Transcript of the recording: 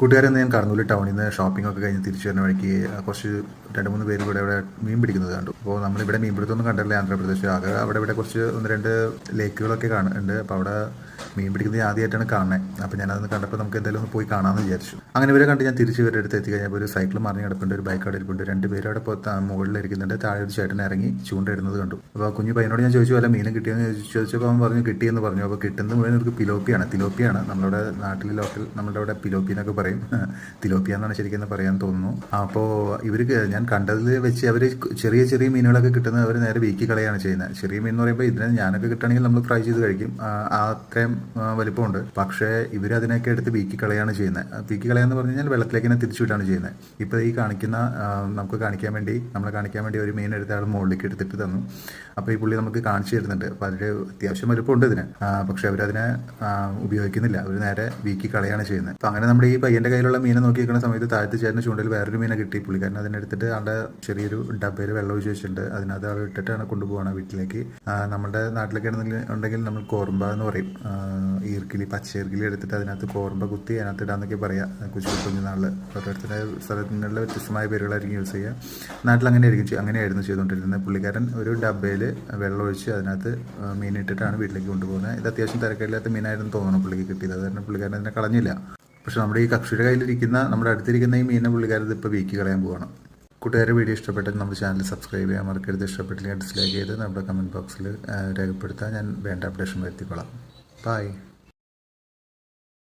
കൂട്ടുകാരെന്ന് ഞാൻ കർണൂൽ ടൗണിൽ നിന്ന് ഷോപ്പിംഗ് ഒക്കെ കഴിഞ്ഞ് തിരിച്ചു വരുന്ന വഴിക്ക് കുറച്ച് രണ്ട് മൂന്ന് പേര് ഇവിടെ ഇവിടെ മീൻ പിടിക്കുന്നത് കണ്ടു. അപ്പോൾ നമ്മളിവിടെ മീൻ പിടുത്തമൊന്നും കണ്ടല്ലേ ആന്ധ്രാപ്രദേശ്. ആകെ അവിടെ ഇവിടെ കുറച്ച് ഒന്ന് രണ്ട് ലേക്കുകളൊക്കെ കാണുന്നുണ്ട് അപ്പോൾ അവിടെ മീൻ പിടിക്കുന്നത് ആദ്യമായിട്ടാണ് കാണുന്നത് അപ്പോൾ ഞാനതൊന്ന് കണ്ടപ്പോൾ നമുക്ക് എന്തായാലും ഒന്ന് പോയി കാണാമെന്ന് വിചാരിച്ചു. അങ്ങനെ ഇവരെ കണ്ട് ഞാൻ തിരിച്ച് ഇവരുടെ അടുത്ത് എത്തി കഴിഞ്ഞപ്പോൾ ഒരു സൈക്കിൾ മറിഞ്ഞ് കിടപ്പുണ്ട്. ഒരു ബൈക്ക് അവിടെ രണ്ട് പേര് അവിടെ മുകളിൽ ഇരിക്കുന്നുണ്ട്. താഴെ ഒരു ചേട്ടൻ ഇറങ്ങി ചൂണ്ടിടുന്നത് കണ്ടു. അപ്പോൾ കുഞ്ഞു പയ്യനോട് ഞാൻ ചോദിച്ചു അല്ല മീനും കിട്ടിയെന്ന് ചോദിച്ചപ്പോൾ അവൻ പറഞ്ഞു കിട്ടിയെന്ന് പറഞ്ഞു. അപ്പോൾ കിട്ടുന്നത് മുഴുവൻ നമുക്ക് പിലോപ്പിയാണ്. തിലോപ്പിയാണ്. നമ്മുടെ നാട്ടിലെ ലോക്കൽ നമ്മുടെ അവിടെ പിലോപ്പി എന്നൊക്കെ പറയും. തിലോപ്പിയ എന്നാണ് ശരിക്കും പറയാൻ തോന്നുന്നു. അപ്പോൾ ഇവർ ഞാൻ കണ്ടതിൽ വെച്ച് അവർ ചെറിയ ചെറിയ മീനുകളൊക്കെ കിട്ടുന്നത് അവർ നേരെ വീക്കി കളയാണ് ചെയ്യുന്നത് ചെറിയ മീൻ എന്ന് പറയുമ്പോൾ ഇതിനെ ഞാനൊക്കെ കിട്ടുകയാണെങ്കിൽ നമ്മൾ ഫ്രൈ ചെയ്ത് കഴിക്കും. അത്രയും വലിപ്പമുണ്ട്. പക്ഷേ ഇവർ അതിനൊക്കെ എടുത്ത് വീക്കി കളയാണ് ചെയ്യുന്നത്. വീക്കി കളയാന്ന് പറഞ്ഞു കഴിഞ്ഞാൽ വെള്ളത്തിലേക്ക് തന്നെ തിരിച്ചു വിട്ടാണ് ചെയ്യുന്നത്. ഇപ്പോൾ ഈ കാണിക്കുന്ന നമുക്ക് കാണിക്കാൻ വേണ്ടി നമ്മളെ കാണിക്കാൻ വേണ്ടി ഒരു മീൻ എടുത്ത് ആൾ മുകളിലേക്ക് എടുത്തിട്ട് തന്നു. അപ്പോൾ ഈ പുള്ളി നമുക്ക് കാണിച്ചു തരുന്നുണ്ട്. അപ്പോൾ അതിൽ അത്യാവശ്യം വലിപ്പമുണ്ട് ഇതിന്. പക്ഷേ അവരതിനെ ഉപയോഗിക്കുന്നില്ല. അവർ നേരെ വീക്കി കളയാണ് ചെയ്യുന്നത്. അപ്പോൾ അങ്ങനെ നമ്മുടെ ഈ പയ്യന്റെ കയ്യിലുള്ള മീനെ നോക്കി നിൽക്കുന്ന സമയത്ത് താഴത്ത് ചേരുന്ന ചൂണ്ടയിൽ വേറൊരു മീനെ കിട്ടി പുള്ളിക്കാരൻ അതിനെടുത്തിട്ട് ആളുടെ ചെറിയൊരു ഡബയിൽ വെള്ളം ഒഴിച്ച് വെച്ചിട്ടുണ്ട്. അതിനകത്ത് ആൾ ഇട്ടിട്ടാണ് കൊണ്ടുപോകണം വീട്ടിലേക്ക്. നമ്മുടെ നാട്ടിലൊക്കെ ഉണ്ടെങ്കിൽ നമ്മൾ കോർമ്പ എന്ന് പറയും. ആ, ഈർക്കിലി പച്ച ഈർക്കിളി എടുത്തിട്ട് അതിനകത്ത് കോർമ്പ കുത്തി അതിനകത്ത് ഇടാന്നൊക്കെ പറയാം. കുഞ്ഞു കുഞ്ഞുനാളിൽ ഓരോരുത്തരുടെ സ്ഥലങ്ങളിലെ വ്യത്യസ്തമായ പേരുകളായിരിക്കും യൂസ് ചെയ്യുക നാട്ടിൽ അങ്ങനെ ആയിരിക്കും അങ്ങനെയായിരുന്നു ചെയ്തുകൊണ്ടിരുന്നത്. പുള്ളിക്കാരൻ ഒരു ഡബയിൽ വെള്ളം ഒഴിച്ച് അതിനകത്ത് മീൻ ഇട്ടിട്ടാണ് വീട്ടിലേക്ക് കൊണ്ടുപോകുന്നത്. ഇത് അത്യാവശ്യം തിരക്കില്ലാത്ത മീനായിരുന്നു തോന്നുന്നു പുള്ളിക്ക് കിട്ടിയത്. അത് പുള്ളിക്കാരൻ അതിനെ കളഞ്ഞില്ല. പക്ഷെ നമ്മുടെ ഈ കക്ഷിയുടെ കയ്യിലിരിക്കുന്ന നമ്മുടെ അടുത്തിരിക്കുന്ന ഈ മീനെ പുള്ളിക്കാരത് ഇപ്പോൾ വീക്കി കളയാൻ പോവാണ്. കൂട്ടുകാരെ വീഡിയോ ഇഷ്ടപ്പെട്ടാൽ നമ്മുടെ ചാനൽ സബ്സ്ക്രൈബ് ചെയ്യാൻ മറക്കരുത്. ഇഷ്ടപ്പെട്ടില്ലെങ്കിൽ ഡിസ്ലൈക്ക് ചെയ്ത് നമ്മുടെ കമന്റ് ബോക്സിൽ രേഖപ്പെടുത്താൻ ഞാൻ വേണ്ട അപ്ഡേഷൻ വരുത്തിക്കൊള്ളാം Bye.